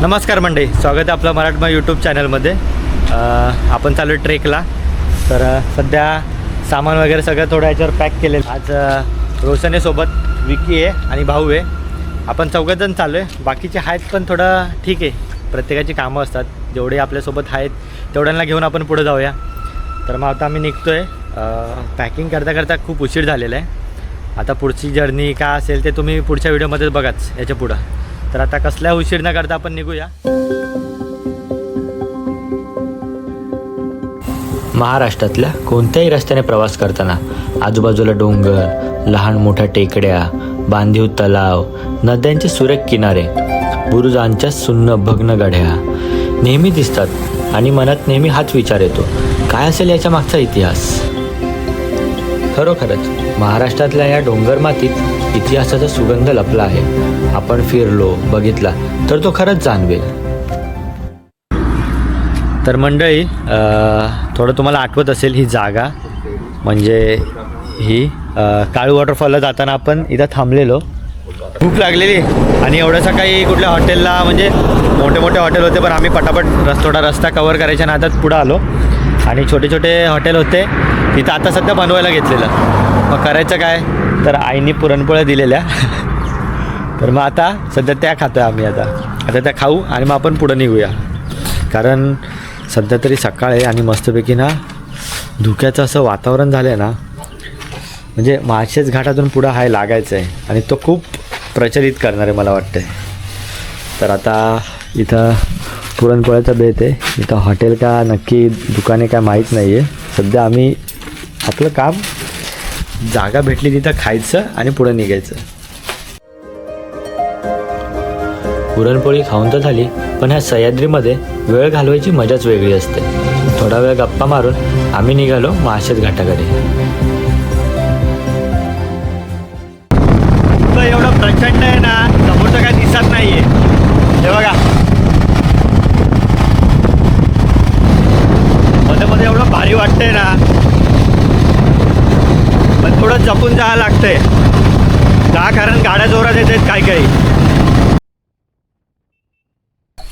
नमस्कार मंडळी स्वागत आहे आपलं मराठमा यूट्यूब चॅनलमध्ये आपण चालू आहे ट्रेकला. तर सध्या सामान वगैरे सगळं थोडं याच्यावर पॅक केलेलं आज रोशनेसोबत विकी आहे आणि भाऊ आहे. आपण चौघजण चालू आहे. बाकीचे आहेत पण थोडं ठीक आहे. प्रत्येकाची कामं असतात. जेवढे आपल्यासोबत आहेत तेवढ्यांना घेऊन आपण पुढे जाऊया. तर मग आता आम्ही निघतो आहे पॅकिंग करता करता खूप उशीर झालेला आहे. आता पुढची जर्नी काय असेल ते तुम्ही पुढच्या व्हिडिओमध्येच बघाच. याच्या पुढं. तर आता कसल्या उशीर न करता आपण निघूया? महाराष्ट्रातल्या कोणत्याही रस्त्याने प्रवास करताना आजूबाजूला डोंगर लहान मोठ्या टेकड्या बांधीव तलाव नद्यांचे सुरेख किनारे बुरुजांच्या सुन्न भग्न गढ्या नेहमी दिसतात आणि मनात नेहमी हाच विचार येतो काय असेल याच्या मागचा इतिहास? खरोखरच महाराष्ट्रातल्या या डोंगर मातीत इतिहासाचा सुगंध लपला आहे. आपण फिरलो बघितला तर तो खरंच जाणवेल. तर मंडळी थोडं तुम्हाला आठवत असेल ही जागा म्हणजे ही काळू वॉटरफॉलला जाताना आपण इथं थांबलेलो. भूक लागलेली आणि एवढं सकाळी कुठल्या हॉटेलला म्हणजे मोठे मोठे हॉटेल होते पण आम्ही पटापट रस थोडा रस्ता कवर करायच्या नादात पुढं आलो. आणि छोटे छोटे हॉटेल होते तिथं आता सध्या बनवायला घेतलेलं. मग करायचं काय? तर आईनी पुरणपोळ्या दिलेल्या. तर मग आता सध्या त्या खातो आम्ही आता. आता त्या खाऊ आणि मग आपण पुढं निघूया. कारण सध्या तरी सकाळ आहे आणि मस्तपैकी ना धुक्याचं असं वातावरण झालं आहे ना. म्हणजे माळशेज घाटातून पुढं हाय लागायचं आहे आणि तो खूप प्रचलित करणार आहे मला वाटतं तर आता इथं पुरणपोळ्याचा बेत आहे. इथं हॉटेल का नक्की दुकाने काय माहीत नाही आहे सध्या आम्ही आपलं काम जागा भेटली तिथं खायचं आणि पुढं निघायचं. पुरणपोळी खाऊन तर झाली पण ह्या सह्याद्रीमध्ये वेळ घालवायची मजाच वेगळी असते. थोडा वेळ गप्पा मारून आम्ही निघालो माळशेज घाटाकडे. एवढं प्रचंड आहे ना समोरचं काय दिसत नाहीये. हे बघा. मध्ये मध्ये एवढं भारी वाटतंय ना. पण थोडं जपून जावं लागतंय. का कारण गाड्या जोरात येतात काही काही.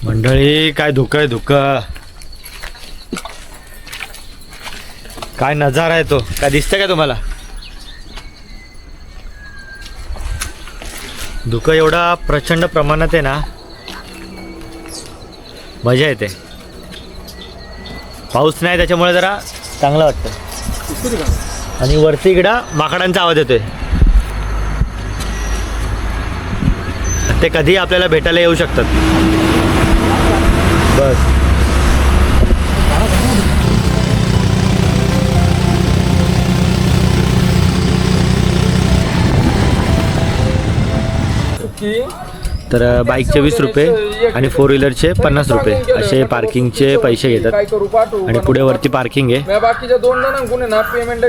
मंडळी काय धुकं आहे धुकं. काय नजारा आहे तो. काय दिसतंय का तुम्हाला? धुकं एवढा प्रचंड प्रमाणात आहे ना मजा येते. पाऊस नाही त्याच्यामुळे जरा चांगलं वाटतं. आणि वरती इकडं माकडांचा आवाज येतोय. ते कधी आपल्याला भेटायला येऊ शकतात. बस. तर बाईकचे वीस रुपये आणि फोर व्हीलरचे पन्नास रुपये. असे पार्किंगचे पैसे घेतात. आणि पुढे वरती पार्किंग आहे. बाकीच्या दोन पेमेंट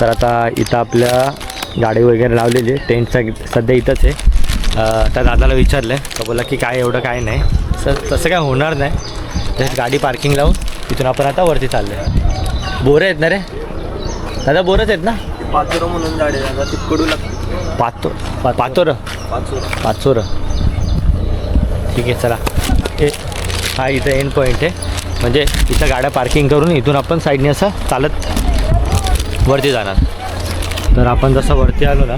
तर आता इथं आपल्या गाडी वगैरे लावलेली आहे. टेंटचा सध्या इथंच आहे. त्या दादाला विचारलं. आहे तर बोला की काय एवढं काय नाही. सर तसं काय होणार नाही. तसेच गाडी पार्किंग लावून तिथून आपण आता वरती चाललो आहे बोरं आहेत ना रे? दादा बोरच आहेत ना? पाचोरा म्हणून झाडे आता तिकडू लागते. पातो पाचोरा. पाचोरं. ठीक आहे चला. हे हा इथं एंड पॉईंट आहे. म्हणजे इथं गाड्या पार्किंग करून इथून आपण साईडने असं चालत वरती जाणार. तर आपण जसं वरती आलो ना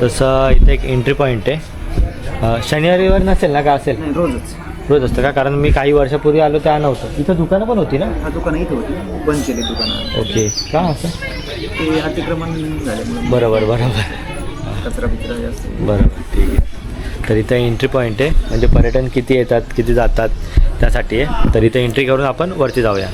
तसं इथे एक एंट्री पॉईंट आहे. शनिवारीवर नसेल ना का असेल? रोजच. रोज असतं का? कारण मी काही वर्षापूर्वी आलो त्या नव्हतं. इथं दुकानं पण होती ना? हा दुकान इथे होती. बंद केले दुकान. ओके. का असं? ते अतिक्रमण झाले बरोबर बरोबर. कचरा बिचरा जास्त. बरं ठीक आहे. तर इथं एंट्री पॉईंट आहे. म्हणजे पर्यटन किती येतात किती जातात त्यासाठी आहे. तर इथं एंट्री करून आपण वरती जाऊया.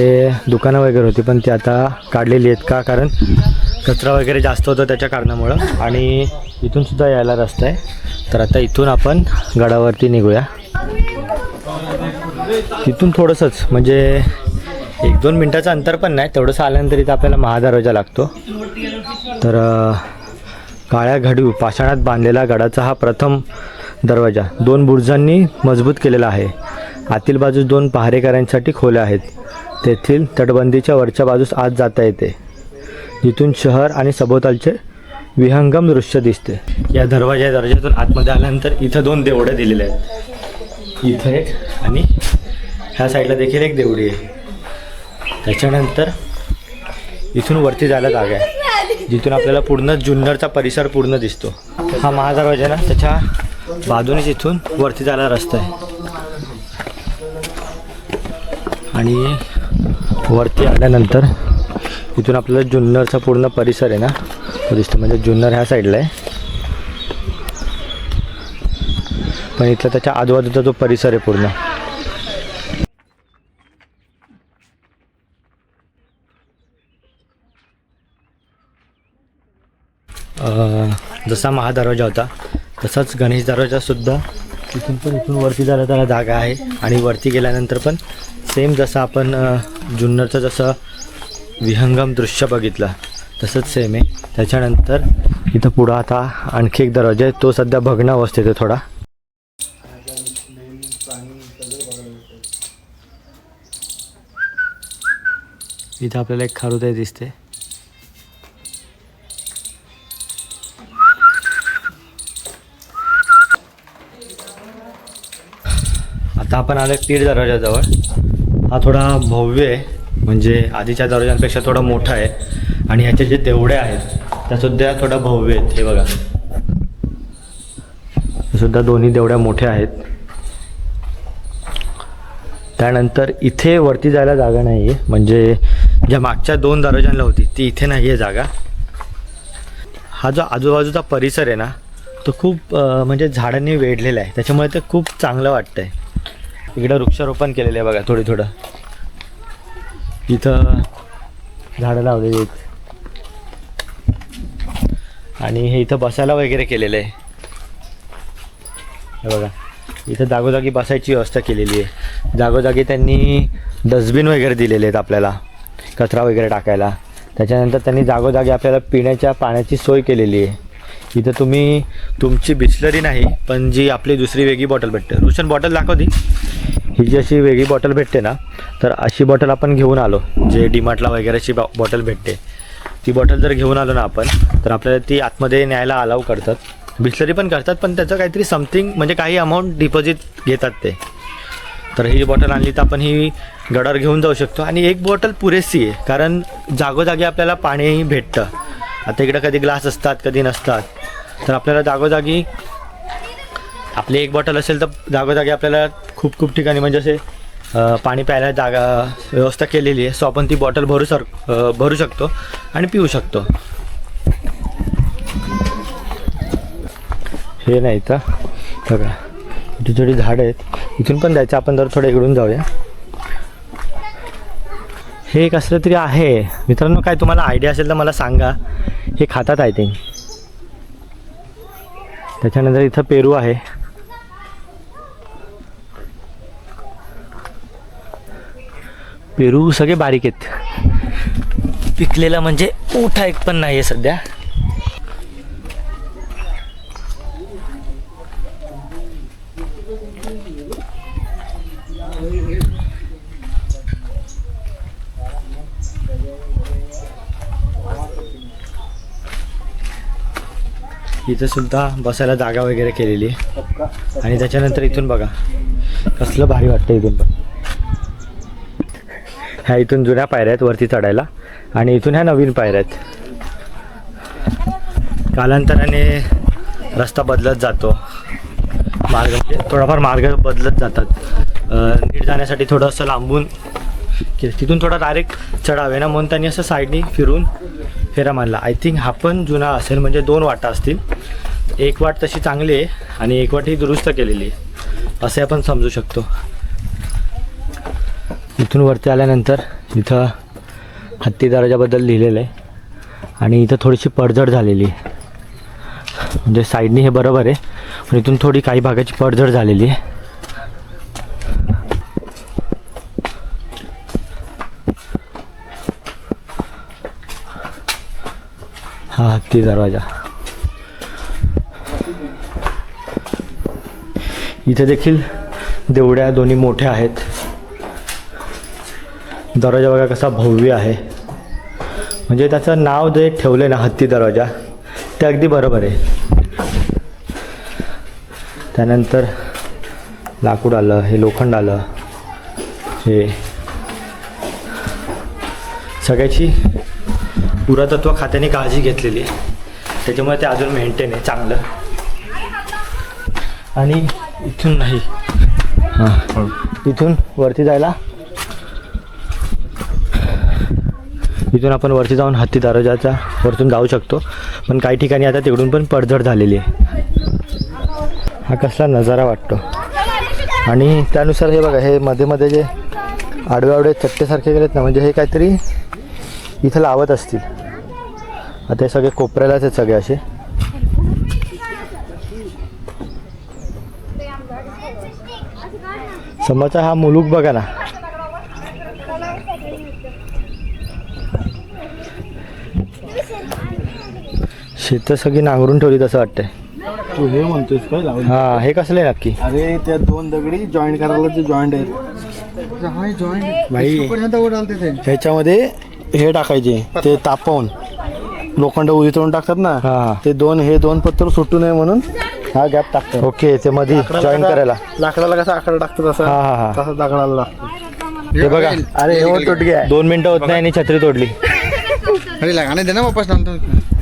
ते दुकानं वगैरे होती पण ती आता काढलेली आहेत का? कारण कचरा वगैरे जास्त होतं त्याच्या कारणामुळं. आणि इथून सुद्धा यायला रस्ता आहे. तर आता इथून आपण गडावरती निघूया. तिथून थोडंसंच म्हणजे एक दोन मिनटाचं अंतर पण नाही तेवढंसं आल्यानंतर इथं आपल्याला महादरवाजा लागतो. तर काळ्या घडीव पाषाणात बांधलेला गडाचा हा प्रथम दरवाजा. दोन बुर्जांनी मजबूत केलेला आहे. आतील बाजूस दोन पहारेकऱ्यांसाठी खोल्या आहेत. तेथील तटबंदीच्या वरच्या बाजूस आत जाता येते. जिथून शहर आणि सभोवतालचे विहंगम दृश्य दिसते. या दरवाजा दर्जातून आतमध्ये आल्यानंतर इथं दोन देवड्या दिलेले आहेत. इथं एक आणि ह्या साईडला देखील एक देवडी आहे. त्याच्यानंतर इथून वरती जायला जागा आहे. जिथून आपल्याला पूर्ण जुन्नरचा परिसर पूर्ण दिसतो. हा महादरवाजा ना त्याच्या बाजूनेच इथून वरती जायला रस्ता आहे. आणि वरती आल्यानंतर इथून आपल्याला जुन्नरचा पूर्ण परिसर आहे ना दिसतो. म्हणजे जुन्नर ह्या साईडला आहे. पण इथला त्याच्या आजूबाजूचा जो परिसर आहे पूर्ण. अं, जसा महादरवाजा होता तसाच गणेश दरवाजासुद्धा इथून पण इथून वरती जायला त्याला जागा आहे. आणि वरती गेल्यानंतर पण सेम जसं आपण जुन्नरचं जसं विहंगम दृश्य बघितलं तसंच सेम आहे. त्याच्यानंतर इथं पुढं आता आणखी एक दरवाजा आहे. तो सध्या भग्न अवस्थेत आहे थोडा. इथं आपल्याला एक खारुताई दिसते. आता आपण आलो पीठ दरवाजाजवळ. हा थोडा भव्य आहे. म्हणजे आधीच्या दरवाजांपेक्षा थोडा मोठा आहे. आणि ह्याचे जे देवडे आहेत त्यासुद्धा थोडा भव्य आहेत. हे बघा. सुद्धा दोन्ही देवड्या मोठ्या आहेत. त्यानंतर इथे वरती जायला जागा नाही आहे म्हणजे ज्या मागच्या दोन दरवाजांना होती ती इथे नाही आहे जागा. हा जो आजूबाजूचा परिसर आहे ना तो खूप म्हणजे झाडांनी वेढलेला आहे. त्याच्यामुळे ते खूप चांगलं वाटतं आहे इकडं वृक्षारोपण केलेलं आहे बघा थोडी थोडं. इथं झाडं लावलेली आहेत. आणि हे इथं बसायला वगैरे केलेलं आहे. हे बघा इथं जागोजागी बसायची व्यवस्था केलेली आहे. जागोजागी त्यांनी डस्टबिन वगैरे दिलेले आहेत आपल्याला कचरा वगैरे टाकायला. त्याच्यानंतर त्यांनी जागोजागी आपल्याला पिण्याच्या पाण्याची सोय केलेली आहे. इथं तुम्ही तुमची बिस्लरी नाही पण जी आपली दुसरी वेगळी बॉटल भेटते. रुशन बॉटल दाखवती ही जी अशी वेगळी बॉटल भेटते ना तर अशी बॉटल आपण घेऊन आलो जे डीमार्टला वगैरेची बॉ बॉटल भेटते. ती बॉटल जर घेऊन आलो ना आपण तर आपल्याला ती आतमध्ये न्यायला अलाव करतात. बिस्लरी पण करतात पण त्याचं काहीतरी समथिंग म्हणजे काही अमाऊंट डिपॉझिट घेतात ते. तर ही बॉटल आणली तर आपण ही गडावर घेऊन जाऊ शकतो. आणि एक बॉटल पुरेशी आहे कारण जागोजागी आपल्याला पाणीही भेटतं. आता इकडं कधी ग्लास असतात कधी नसतात. तर आपल्याला जागोजागी आपली एक बॉटल असेल तर जागोजागी आपल्याला खूप खूप ठिकाणी म्हणजे असे पाणी प्यायला जागा व्यवस्था केलेली आहे. सो आपण ती बॉटल भरू सर भरू शकतो आणि पिऊ शकतो. हे नाही तर बघा इथे थोडी झाडं आहेत. इथून पण जायचं आपण जर थोडं इकडून जाऊया. हे कसलं तरी आहे. मित्रांनो काय तुम्हाला आयडिया असेल तर मला सांगा. हे खातात आय थिंक त्याच्यानंतर इथं पेरू आहे. पेरू सगळे बारीक आहेत. पिकलेला म्हणजे मोठा एक पण नाही आहे सध्या. इथं सुद्धा बसायला जागा वगैरे केलेली आहे. आणि त्याच्यानंतर इथून बघा कसलं भारी वाटतं इथून पण. ह्या इथून जुन्या पायऱ्या आहेत वरती चढायला. आणि इथून ह्या नवीन पायऱ्या आहेत. कालांतराने रस्ता बदलत जातो. मार्ग म्हणजे थोडाफार मार्ग बदलत जातात. नीट जाण्यासाठी थोडंसं लांबून तिथून थोडा डायरेक्ट चढावे ना म्हणून त्यांनी असं साईडनी फिरून फेरा मारला. आय थिंक हा पण जुना असेल म्हणजे दोन वाटा असतील. एक वाट तशी चांगली आहे आणि एक वाट ही दुरुस्त केलेली आहे. असे आपण समजू शकतो. इथून वरती आल्यानंतर इथं हत्ती दरवाजाबद्दल लिहिलेलं आहे. आणि इथं थोडीशी पडझड झालेली आहे. म्हणजे साईडनी हे बरोबर आहे. पण इथून थोडी काही भागाची पडझड झालेली आहे. हा हत्ती दरवाजा. इथे देखील देवड्या दोन्ही मोठ्या आहेत. दरवाजा बघा कसा भव्य आहे. म्हणजे त्याचं नाव जे ठेवलं ना हत्ती दरवाजा ते अगदी बरोबर आहे. त्यानंतर लाकूड आलं हे लोखंड आलं हे सगळ्याची पुरातत्व खात्याने काळजी घेतलेली आहे. त्याच्यामुळे ते अजून मेंटेन आहे चांगलं. आणि इथून नाही. हां इथून वरती जायला इथून आपण वरती जाऊन हत्ती दरवाजाच्या वरतून जाऊ शकतो. पण काही ठिकाणी आता तिकडून पण पडझड झालेली आहे. हा कसला नजारा वाटतो. आणि त्यानुसार हे बघा हे मध्ये मध्ये जे आडवे आडवे चट्टेसारखे गेलेत ना म्हणजे हे काहीतरी इथं लावत असतील. आता हे सगळे कोपऱ्यालाच आहेत सगळे असे. समोरचा हा मुलूक बघा ना. शेतं सगळी नांगरून ठेवली तसं वाटतंय. तू हे म्हणतोयस काय हा हे कसले नक्की? अरे त्या दोन दगडी जॉईंट करायला जे जॉईंट आहेत. भाई ह्याच्यामध्ये हे टाकायचे ते तापवून. लोखंड उदी तोडून टाकतात ना हा. ते दोन हे दोन पत्तर सुटू नये म्हणून हा गॅप टाकतात. ओके ते मध्ये जॉईन करायला. लाकडाला कसा आकडा टाकतात हा तसा हा हा. तसा दगडाला. लागतो हे बघा. अरे हे आहे. दोन मिनिटं होत नाही आणि छत्री तोडली. अरे लगाने देना वापस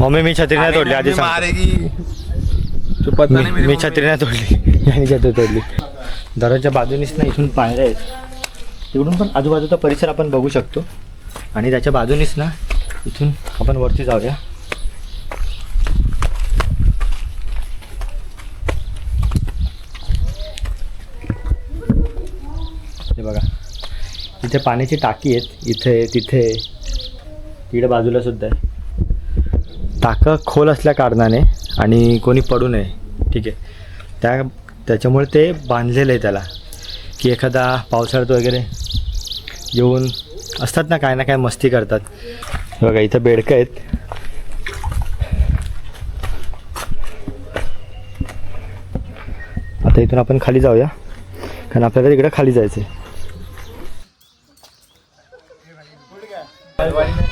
मम्मी मी छत्री नाही तोडली आधी सांग. मी मी छत्री नाही तोडली. यांनी छत्री तोडली. दरवाजच्या बाजूनीच ना इथून पायऱ्या आहेत. तिकडून पण आजूबाजूचा परिसर आपण बघू शकतो. आणि त्याच्या बाजूनीच ना इथून आपण वरती जाऊया. हे बघा. इथे पाण्याची टाकी आहेत. इथे तिथे. तिकडे बाजूला सुद्धा आहे. टाकं खोल असल्या कारणाने आणि कोणी पडू नये. ठीक आहे. त्या त्याच्यामुळे ते बांधलेलं आहे त्याला. की एखादा पावसाळ्यात वगैरे येऊन असतात ना काय ना काय मस्ती करतात. बघा इथं बेडकं आहेत. आता इथून आपण खाली जाऊया. कारण आपल्याला इकडं खाली जायचं आहे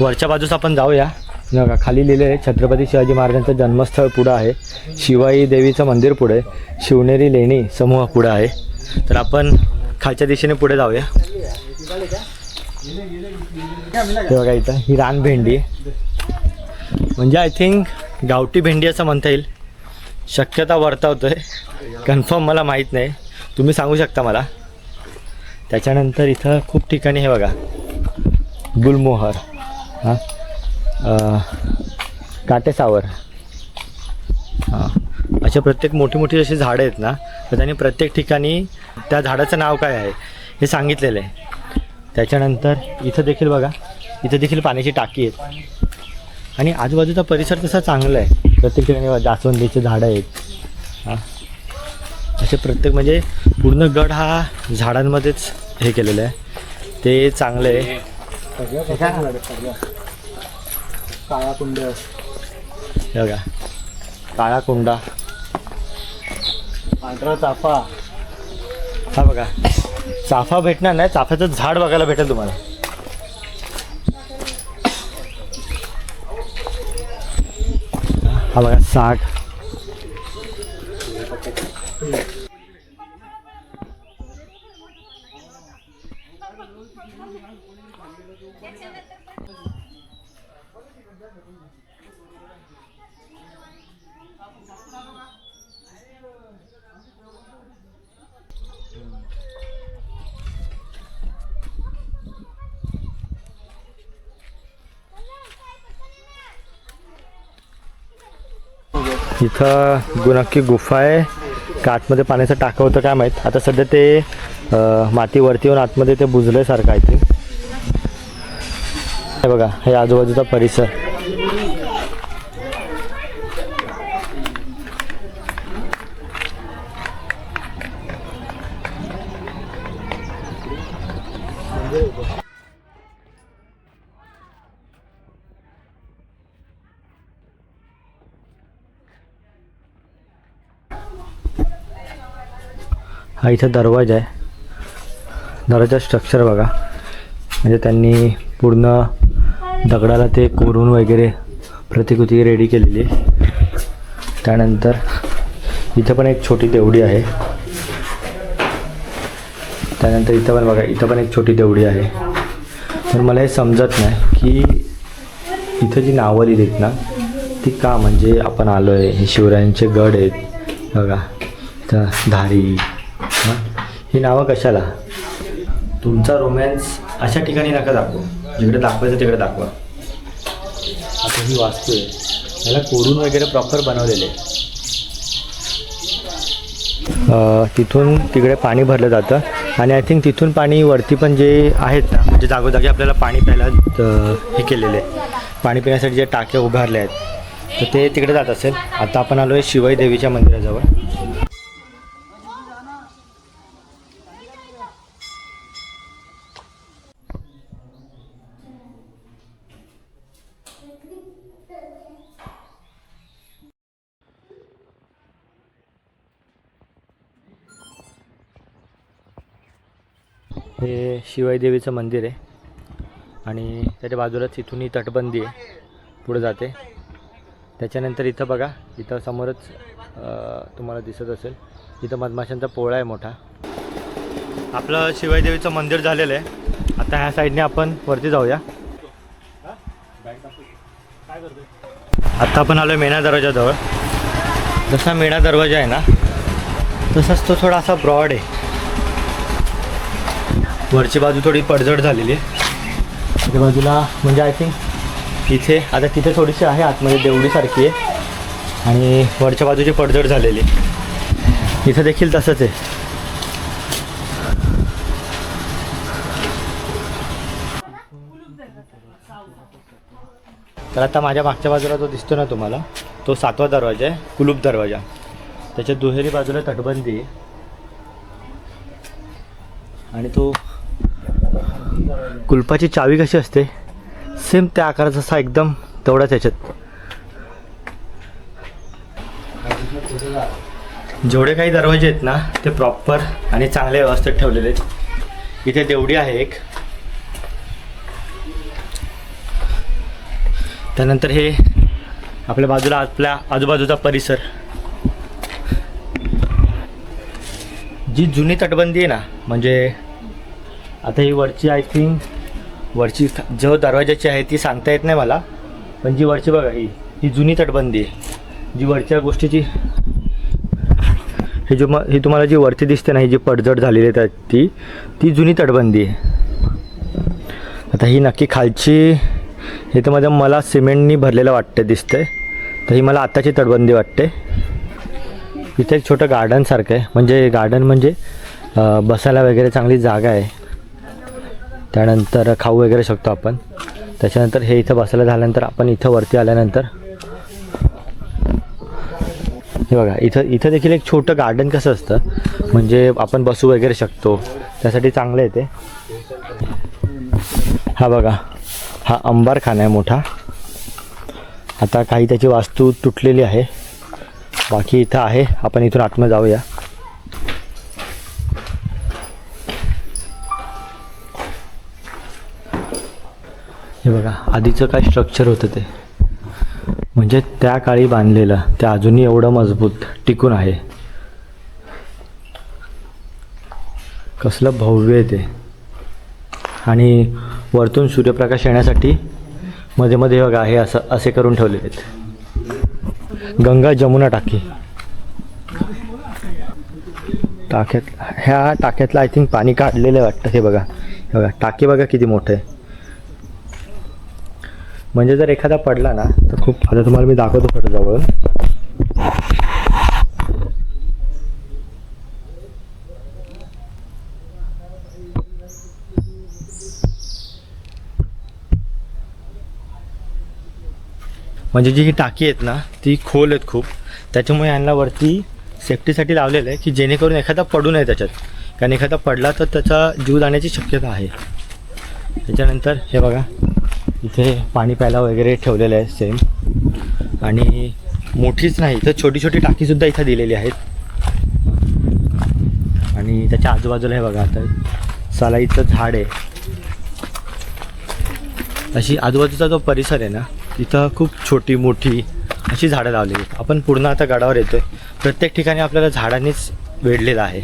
वरच्या बाजूस आपण जाऊया. बघा खाली लिहिलं आहे छत्रपती शिवाजी महाराजांचं जन्मस्थळ पुढं आहे. शिवाई देवीचं मंदिर पुढे शिवनेरी लेणी समूह पुढं आहे. तर आपण खालच्या दिशेने पुढे जाऊया. हे बघा इथं ही रान भेंडी. आहे म्हणजे आय थिंक गावठी भेंडी असं म्हणता येईल. शक्यता वर्तवतोय. कन्फर्म मला माहीत नाही. तुम्ही सांगू शकता मला. त्याच्यानंतर इथं खूप ठिकाणी हे बघा. गुलमोहर. हां? काटेसावर हां. अशा प्रत्येक मोठी मोठी अशी झाडं आहेत ना तर त्यांनी प्रत्येक ठिकाणी त्या झाडाचं नाव काय आहे हे सांगितलेलं आहे. त्याच्यानंतर इथं देखील बघा इथं देखील पाण्याची टाकी आहेत. आणि आजूबाजूचा परिसर तसा चांगला आहे. प्रत्येक ठिकाणी जास्वंदीचे झाडं आहेत. हां. असे प्रत्येक म्हणजे पूर्ण गड हा झाडांमध्येच हे केलेलं आहे. ते चांगलं आहे. काळा कुंड बघा काळा कोंडा पांढरा चाफा हा बघा चाफा भेटणार नाही. चाफ्याचं झाड बघायला भेटेल तुम्हाला. हा बघा साग. इथं गु- नक्की गुफा आहे. का आतमध्ये पाण्याचं टाकं होतं काय माहीत. आता सध्या ते मातीवरती येऊन आतमध्ये ते बुजल्यासारखं आहे ते हे बघा हे आजूबाजूचा परिसर. हा इथं दरवाजा आहे. दरवाजा स्ट्रक्चर बघा. म्हणजे त्यांनी पूर्ण दगडाला ते कोरून वगैरे प्रतिकृती रेडी केलेली आहे. त्यानंतर इथं पण एक छोटी देवडी आहे. त्यानंतर इथं पण बघा इथं पण एक छोटी देवडी आहे. पण मला हे समजत नाही की इथं जी नावं लिहिलीत ना ती का म्हणजे आपण आलो आहे हे शिवरायांचे गड आहेत. बघा इथं धारी ही नावं कशाला? तुमचा रोमॅन्स अशा ठिकाणी नका दाखवू. जिकडे दाखवायचं तिकडे दाखवा. आता ही वास्तू आहे. याला कोरून वगैरे प्रॉपर बनवलेले आहे. तिथून तिकडे पाणी भरलं जातं. आणि आय थिंक तिथून पाणी वरती पण जे आहेत ना म्हणजे जागोजागी आपल्याला पाणी प्यायला हे केलेले आहे. पाणी पिण्यासाठी जे टाक्या उभारले आहेत तर ते तिकडे जात असेल. आता आपण आलो आहे शिवाई देवीच्या मंदिराजवळ. हे शिवाईदेवीचं मंदिर आहे. आणि त्याच्या बाजूलाच इथून ही तटबंदी आहे. पुढे जाते. त्याच्यानंतर इथं बघा इथं समोरच तुम्हाला दिसत असेल इथं मधमाशांचा पोळा आहे मोठा. आपलं शिवाईदेवीचं मंदिर झालेलं आहे. आता ह्या साईडने आपण वरती जाऊया. आत्ता आपण आलो आहे मेणा दरवाजाजवळ. जसा मेणा दरवाजा आहे ना तसाच तो थोडासा ब्रॉड आहे. वरची बाजू थोडी पडझड झालेली आहे. त्या बाजूला म्हणजे आय थिंक इथे आता तिथे थोडीशी आहे आतमध्ये देवडीसारखी आहे. आणि वरच्या बाजूची पडझड झालेली आहे. इथं देखील तसंच आहे. तर आता माझ्या मागच्या बाजूला जो दिसतो ना तुम्हाला तो सातवा दरवाजा आहे कुलूप दरवाजा. त्याच्या दुहेरी बाजूला तटबंदी आहे. आणि तो कुलपाची चावी कशी असते? सेम त्या आकाराचा असा एकदम तेवढाच याच्यात. जेवढे काही दरवाजे आहेत ना ते प्रॉपर आणि चांगल्या व्यवस्थेत ठेवलेले आहेत. इथे देवडी आहे एक. त्यानंतर हे आपल्या बाजूला आपल्या आजूबाजूचा परिसर. जी जुनी तटबंदी आहे ना म्हणजे आता ही वरची आय थिंक वरची जो दरवाजाची आहे ती सांगता येत नाही मला. पण जी वरची बघा ही ही जुनी तटबंदी आहे. जी वरच्या गोष्टीची ही जो म ही तुम्हाला जी वरती दिसते ना ही जी पडझड झालेली आहे ती ती जुनी तटबंदी आहे. आता ही नक्की खालची हे तर माझ्या मला सिमेंटनी भरलेलं वाटते दिसतंय. तर ही मला आत्ताची तटबंदी वाटते इथे एक छोटं गार्डनसारखं आहे. म्हणजे गार्डन म्हणजे बसायला वगैरे चांगली जागा आहे. त्यानंतर खाऊ वगैरे शकतो आपण. त्याच्यानंतर हे इथं बसायला झाल्यानंतर आपण इथं वरती आल्यानंतर हे बघा इथं इथं देखील एक छोटं गार्डन कसं असतं म्हणजे आपण बसू वगैरे शकतो. त्यासाठी चांगलं आहे ते. हा बघा हा अंबारखाना आहे मोठा. आता काही त्याची वास्तू तुटलेली आहे. बाकी इथं आहे आपण इथून आतमध्ये जाऊया. हे बघा आधीचं काय स्ट्रक्चर होतं ते? म्हणजे त्या काळी बांधलेलं ते अजूनही एवढं मजबूत टिकून आहे. कसलं भव्य आहे ते. आणि वरतून सूर्यप्रकाश येण्यासाठी मध्ये मध्ये बघा हे असं असे करून ठेवलेले आहेत. गंगा जमुना टाकी. टाक्यात ह्या टाक्यातलं आय थिंक पाणी काढलेलं वाटतं हे बघा. हे बघा टाकी बघा किती मोठं आहे. म्हणजे जर एखादा पडला ना तर खूप आता तुम्हाला मी दाखवतो खरं जवळ. म्हणजे जी ही टाकी आहेत ना ती खोल आहेत खूप. त्याच्यामुळे यांना वरती सेफ्टीसाठी लावलेलं आहे की जेणेकरून एखादा पडू नये त्याच्यात. कारण एखादा पडला तर त्याचा जीव जाण्याची शक्यता आहे. त्याच्यानंतर हे बघा. इथे पाणी प्यायला वगैरे ठेवलेलं आहे सेम आणि मोठीच नाही तर छोटी छोटी टाकीसुद्धा इथं दिलेली आहेत. आणि त्याच्या आजूबाजूला हे बघा आता सलाईचं झाड आहे. अशी आजूबाजूचा जो परिसर आहे ना तिथं खूप छोटी मोठी अशी झाडं लावली आहेत. आपण पूर्ण आता गडावर येतोय. प्रत्येक ठिकाणी आपल्याला झाडांनीच वेढलेलं आहे.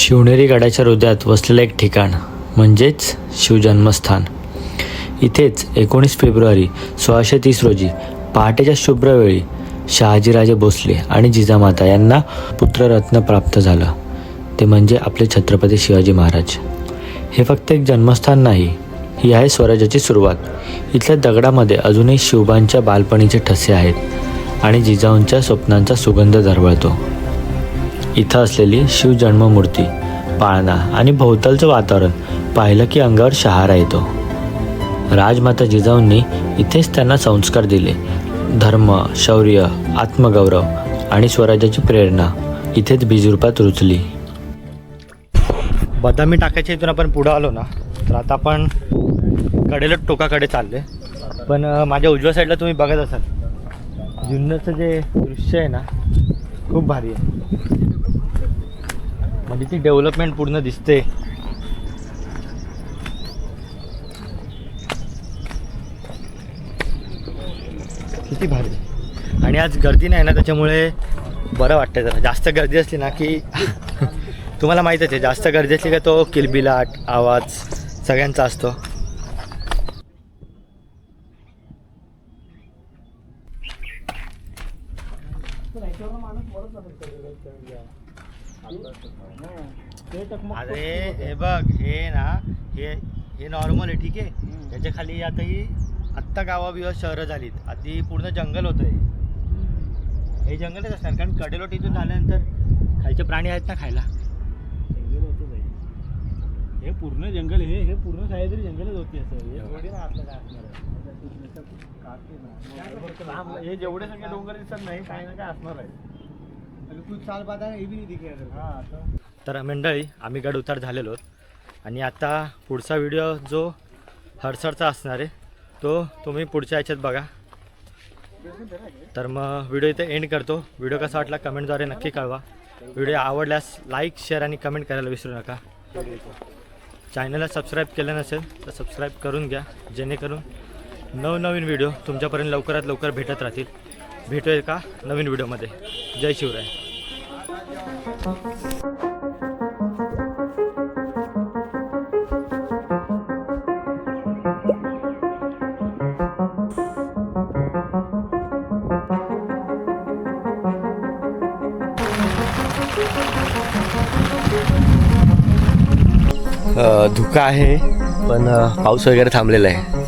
शिवनेरी गडाच्या हृदयात वसलेलं एक ठिकाण म्हणजेच शिवजन्मस्थान. इथेच एकोणीस फेब्रुवारी सोळाशे तीस रोजी पहाटेच्या शुभ्रवेळी शहाजीराजे भोसले आणि जिजामाता यांना पुत्ररत्न प्राप्त झालं. ते म्हणजे आपले छत्रपती शिवाजी महाराज. हे फक्त एक जन्मस्थान नाही ही आहे स्वराज्याची सुरुवात. इथल्या दगडामध्ये अजूनही शिवबांच्या बालपणीचे ठसे आहेत आणि जिजाऊंच्या स्वप्नांचा सुगंध दरवळतो. इथं असलेली शिवजन्ममूर्ती पाळणा आणि भोवतालचं वातावरण पाहिलं की अंगावर शहारा येतो. राजमाता जिजाऊंनी इथेच त्यांना संस्कार दिले. धर्म शौर्य आत्मगौरव आणि स्वराज्याची प्रेरणा इथेच बीजरूपात रुचली. बदामी टाकायच्या इथून आपण पुढं आलो ना तर आता आपण कडेलट टोकाकडे चालले पण माझ्या उजव्या साईडला तुम्ही बघत असाल. जुन्नरचं जे दृश्य आहे ना खूप भारी आहे. म्हणजे ती डेव्हलपमेंट पूर्ण दिसते. किती भारी. आणि आज गर्दी नाही ना त्याच्यामुळे बरं वाटतं जरा. जास्त गर्दी असली ना की तुम्हाला माहीतच आहे जास्त गर्दी असली का तो किलबिलाट आवाज सगळ्यांचा असतो. अरे हे बघ हे ना हे हे नॉर्मल आहे ठीक आहे. त्याच्याखाली आता ही आत्ता गावाबिवा शहरं झालीत. आधी पूर्ण जंगल होतं हे. हे जंगलच असणार कारण कडेलोट इथून झाल्यानंतर खालचे प्राणी आहेत ना खायला. हे पूर्ण जंगल हे हे पूर्ण सह्याद्री जंगलच होती असं. हे. हे जेवढे सगळे डोंगर दिसत नाही काही ना काय असणार आहे. तर मंडळी आम्ही गड उतार झालेलो आहोत. आणि आता पुढचा व्हिडिओ जो हडसरचा असणार आहे तो तुम्ही पुढच्या याच्यात बघा. तर मग व्हिडिओ इथे एंड करतो. व्हिडिओ कसा वाटला कमेंटद्वारे नक्की कळवा. व्हिडिओ आवडल्यास लाईक शेअर आणि कमेंट करायला विसरू नका. चॅनलला सबस्क्राईब केलं नसेल तर सबस्क्राईब करून घ्या. जेणेकरून नवनवीन व्हिडिओ तुमच्यापर्यंत लवकरात लवकर भेटत राहतील. भेटूया एका नवीन व्हिडिओमध्ये? जय शिवराय. धुका आहे पण पाऊस वगैरे थांबलेला आहे.